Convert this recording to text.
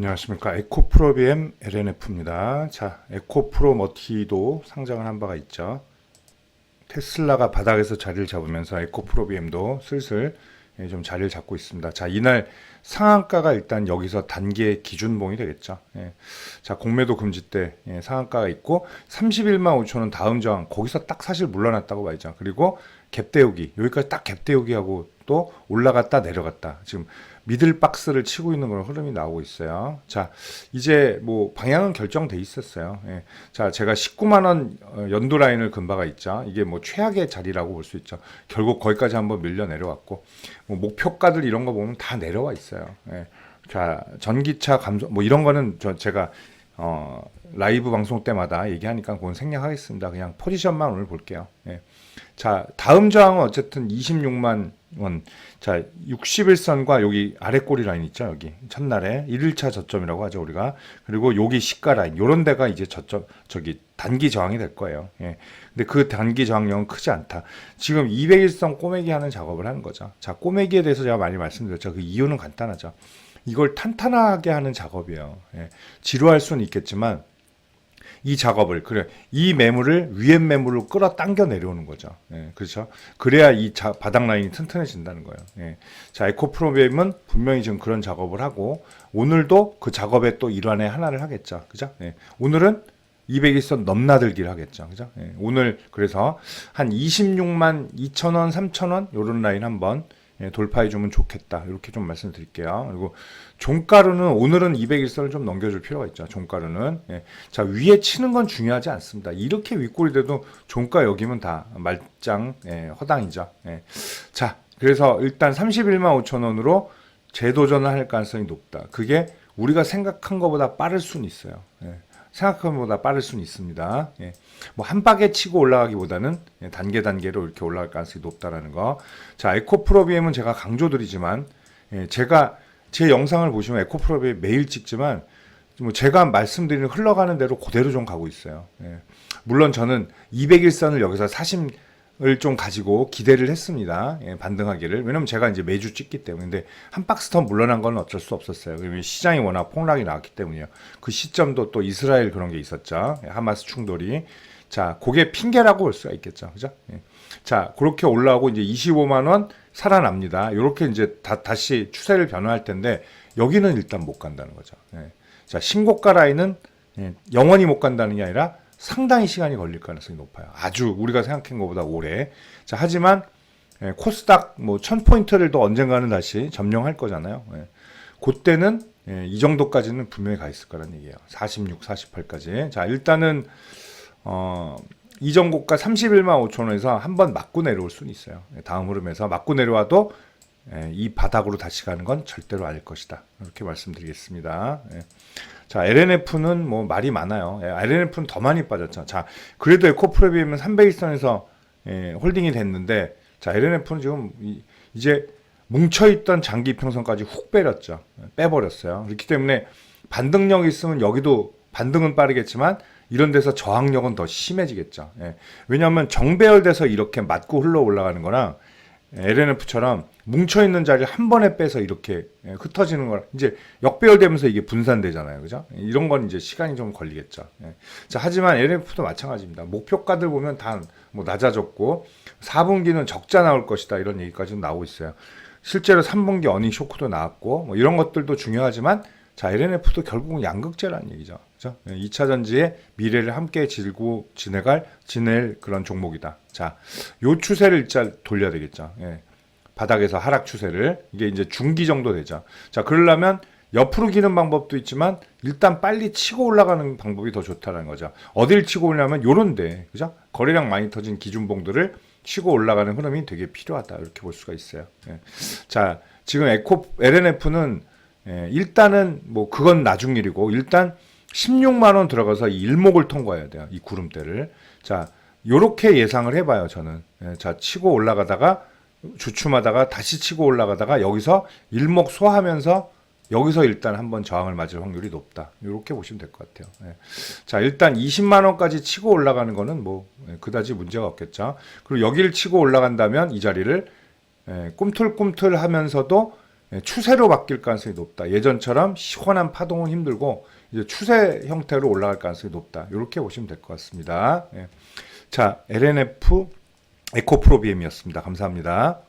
안녕하십니까 에코프로비엠 LNF입니다. 자 에코프로 머티도 상장을 한 바가 있죠. 테슬라가 바닥에서 자리를 잡으면서 에코프로비엠도 슬슬 예, 좀 자리를 잡고 있습니다. 자 이날 상한가가 일단 여기서 단계 기준봉이 되겠죠. 예. 자 공매도 금지 때 예, 상한가가 있고 31만 5천 원 다음 저항 거기서 딱 사실 물러났다고 봐야죠. 그리고 갭 대우기 여기까지 딱갭 대우기 하고 또 올라갔다 내려갔다 지금 미들 박스를 치고 있는 그런 흐름이 나오고 있어요. 자, 이제 뭐 방향은 결정돼 있었어요. 예. 자, 제가 19만 원 어, 연도 라인을 근 바가 있죠. 이게 뭐 최악의 자리라고 볼 수 있죠. 결국 거기까지 한번 밀려 내려왔고 뭐 목표가들 이런 거 보면 다 내려와 있어요. 예. 자, 전기차 감소 뭐 이런 거는 저 제가 어 라이브 방송 때마다 얘기하니까 그건 생략하겠습니다. 그냥 포지션만 오늘 볼게요. 예. 자, 다음 저항은 어쨌든 26만 원. 자, 61선과 여기 아래 꼬리 라인 있죠, 여기. 첫날에 1일차 저점이라고 하죠, 우리가. 그리고 여기 시가 라인. 요런 데가 이제 저점 저기 단기 저항이 될 거예요. 예. 근데 그 단기 저항력은 크지 않다. 지금 201선 꼬매기 하는 작업을 하는 거죠. 자, 꼬매기에 대해서 제가 많이 말씀드렸죠. 그 이유는 간단하죠. 이걸 탄탄하게 하는 작업이에요. 예. 지루할 수는 있겠지만 이 작업을 그래 이 매물을 위에 매물로 끌어당겨 내려오는 거죠. 예, 그렇죠. 그래야 이 자, 바닥 라인이 튼튼해진다는 거예요. 예. 자 에코프로비엠은 분명히 지금 그런 작업을 하고 오늘도 그 작업의 또 일환의 하나를 하겠죠. 그죠? 예. 오늘은 200일선 넘나들기를 하겠죠. 그죠? 예. 오늘 그래서 한 26만 2천 원, 3천 원 요런 라인 한번 예, 돌파해 주면 좋겠다. 이렇게 좀 말씀드릴게요. 그리고 종가루는 오늘은 200일선을 좀 넘겨줄 필요가 있죠. 종가루는 예. 자 위에 치는 건 중요하지 않습니다. 이렇게 윗골이 돼도 종가 여기면 다 말짱 예, 허당이죠. 예. 자 그래서 일단 31만 5천 원으로 재도전을 할 가능성이 높다. 그게 우리가 생각한 것보다 빠를 수는 있어요. 예. 생각한 것보다 빠를 수는 있습니다. 예. 뭐한 박에 치고 올라가기보다는 예, 단계 단계로 이렇게 올라갈 가능성이 높다라는 거. 자, 에코프로비엠은 제가 강조드리지만 예, 제가 제 영상을 보시면 에코프로비엠 매일 찍지만 뭐 제가 말씀드리는 흘러가는 대로 그대로 좀 가고 있어요. 예. 물론 저는 200일선을 여기서 사심 을 좀 가지고 기대를 했습니다. 예, 반등하기를. 왜냐면 제가 이제 매주 찍기 때문에. 근데 한 박스 더 물러난 건 어쩔 수 없었어요. 왜냐면 시장이 워낙 폭락이 나왔기 때문이요. 그 시점도 또 이스라엘 그런 게 있었죠. 예, 하마스 충돌이. 자, 그게 핑계라고 볼 수가 있겠죠. 그죠? 예. 자, 그렇게 올라오고 이제 25만원 살아납니다. 이렇게 이제 다, 다시 추세를 변화할 텐데, 여기는 일단 못 간다는 거죠. 예. 자, 신고가 라인은 예, 영원히 못 간다는 게 아니라 상당히 시간이 걸릴 가능성이 높아요. 아주 우리가 생각한 것보다 오래. 자, 하지만 예, 코스닥 뭐 1000포인트를 또 언젠가는 다시 점령할 거잖아요. 예. 그때는 예, 이 정도까지는 분명히 가 있을 거라는 얘기예요. 46, 48까지. 자, 일단은 어, 이전 고가 31만 5천 원에서 한 번 맞고 내려올 수는 있어요. 예, 다음 흐름에서 맞고 내려와도 예, 이 바닥으로 다시 가는 건 절대로 아닐 것이다. 이렇게 말씀드리겠습니다. 예. 자, LNF는 뭐 말이 많아요. 예, LNF는 더 많이 빠졌죠. 자, 그래도 에코프레 비하면 300일선에서 예, 홀딩이 됐는데, 자, LNF는 지금 이, 이제 뭉쳐있던 장기 평선까지 훅 빼렸죠. 예, 빼버렸어요. 그렇기 때문에 반등력이 있으면 여기도 반등은 빠르겠지만 이런 데서 저항력은 더 심해지겠죠. 예. 왜냐하면 정배열돼서 이렇게 맞고 흘러 올라가는 거랑 LNF처럼 뭉쳐 있는 자리를 한 번에 빼서 이렇게 예, 흩어지는 걸 이제 역배열되면서 이게 분산되잖아요, 그죠? 이런 건 이제 시간이 좀 걸리겠죠. 예. 자, 하지만 LNF도 마찬가지입니다. 목표가들 보면 다 뭐 낮아졌고 4분기는 적자 나올 것이다 이런 얘기까지 나오고 있어요. 실제로 3분기 어닝 쇼크도 나왔고 뭐 이런 것들도 중요하지만 자, LNF도 결국은 양극재라는 얘기죠. 그죠? 2차 예, 전지의 미래를 함께 지고 지내갈, 지낼 그런 종목이다. 자, 요 추세를 일단 돌려야 되겠죠. 예. 바닥에서 하락 추세를. 이게 이제 중기 정도 되죠. 자, 그러려면 옆으로 기는 방법도 있지만 일단 빨리 치고 올라가는 방법이 더 좋다는 거죠. 어딜 치고 올려면 요런데, 그죠? 거래량 많이 터진 기준봉들을 치고 올라가는 흐름이 되게 필요하다. 이렇게 볼 수가 있어요. 예. 자, 지금 에코, LNF는 예, 일단은 뭐 그건 나중 일이고 일단 16만 원 들어가서 이 일목을 통과해야 돼요. 이 구름대를. 자, 요렇게 예상을 해 봐요. 저는. 예, 자, 치고 올라가다가 주춤하다가 다시 치고 올라가다가 여기서 일목 소화하면서 여기서 일단 한번 저항을 맞을 확률이 높다. 이렇게 보시면 될 것 같아요. 예. 자, 일단 20만 원까지 치고 올라가는 거는 뭐 예, 그다지 문제가 없겠죠. 그리고 여기를 치고 올라간다면 이 자리를 예, 꿈틀꿈틀 하면서도 예, 추세로 바뀔 가능성이 높다. 예전처럼 시원한 파동은 힘들고 이제 추세 형태로 올라갈 가능성이 높다. 이렇게 보시면 될 것 같습니다. 예. 자, LNF 에코프로비엠이었습니다. 감사합니다.